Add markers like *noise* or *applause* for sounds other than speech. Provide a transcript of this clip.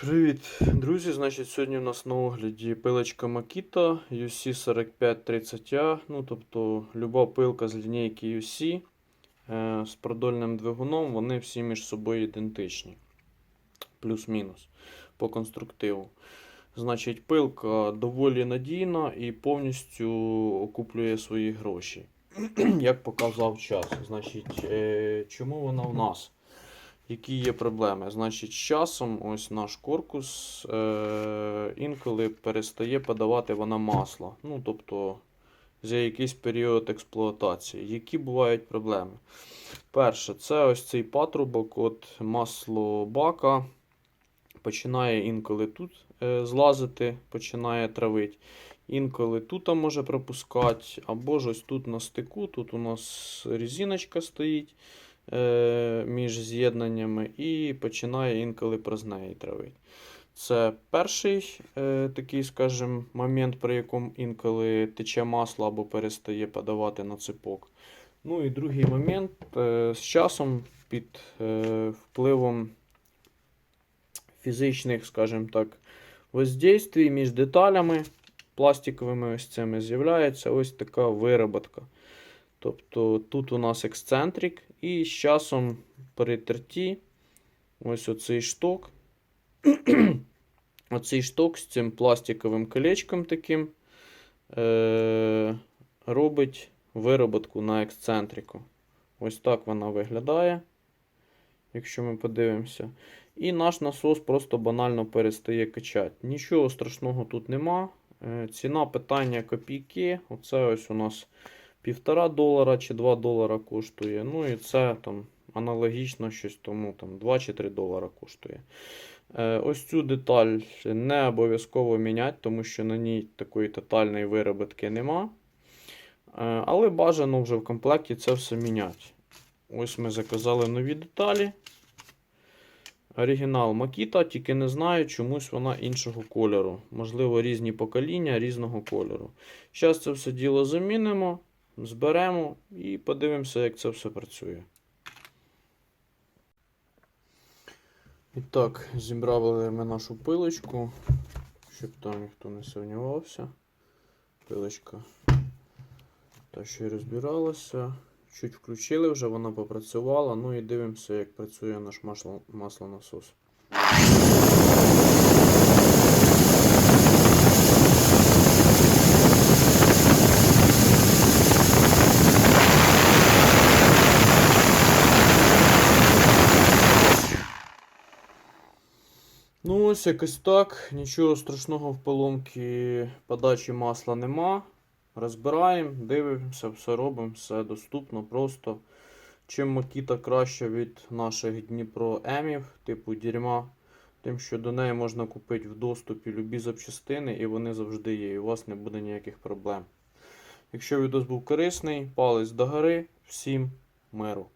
Привіт, друзі! Значить, сьогодні у нас на огляді пилочка Makita UC4530A. Ну, тобто, люба пилка з лінійки UC е, з продольним двигуном, вони всі між собою ідентичні. Плюс-мінус по конструктиву. Значить, пилка доволі надійна і повністю окуплює свої гроші. *clears throat* Як показав час. Значить, е, чому вона в нас? Які є проблеми? Значить, з часом ось наш корпус е, інколи перестає подавати вона масло. Ну, тобто за якийсь період експлуатації. Які бувають проблеми? Перше, це ось цей патрубок от масло бака. Починає інколи тут е, злазити, починає травити. Інколи тут може пропускати, або ж ось тут на стику, тут у нас резиночка стоїть між з'єднаннями і починає інколи проз неї травити. Це перший е, такий, скажімо, момент, при якому інколи тече масло або перестає подавати на ципок. Ну і другий момент е, з часом під е, впливом фізичних, скажімо так, воздействій між деталями пластиковими ось цими з'являється ось така вироботка. Тобто тут у нас ексцентрик, і з часом при терті ось оцей шток. *clears throat* оцей шток з цим пластиковим колечком таким е- робить вироботку на ексцентрику. Ось так вона виглядає, якщо ми подивимося. І наш насос просто банально перестає качати. Нічого страшного тут нема. Е, Ціна питання копійки. Оце ось у нас півтора долара чи 2 долара коштує. Ну і це там аналогічно щось тому там 2 чи 3 долара коштує. Е, ось цю деталь не обов'язково міняти, тому що на ній такої тотальної вироботки нема. Е, але бажано вже в комплекті це все міняти. Ось ми заказали нові деталі. Оригінал Makita, тільки не знаю, чомусь вона іншого кольору. Можливо, різні покоління різного кольору. Зараз це все діло замінимо, зберемо і подивимося, як це все працює. І так, зібрали ми нашу пилочку, щоб там ніхто не сумнівався. Пилочка та що й розбиралася. Чуть включили вже, вона попрацювала. Ну і дивимося, як працює наш масло, маслонасос. Ну, ось якось так. Нічого страшного в поломці подачі масла нема. Розбираємо, дивимося, все робимо, все доступно просто. Чим Макіта краще від наших Дніпро Емів, типу дерьма, тим, що до неї можна купити в доступі любі запчастини, і вони завжди є, і у вас не буде ніяких проблем. Якщо відео був корисний, палець догори, всім миру.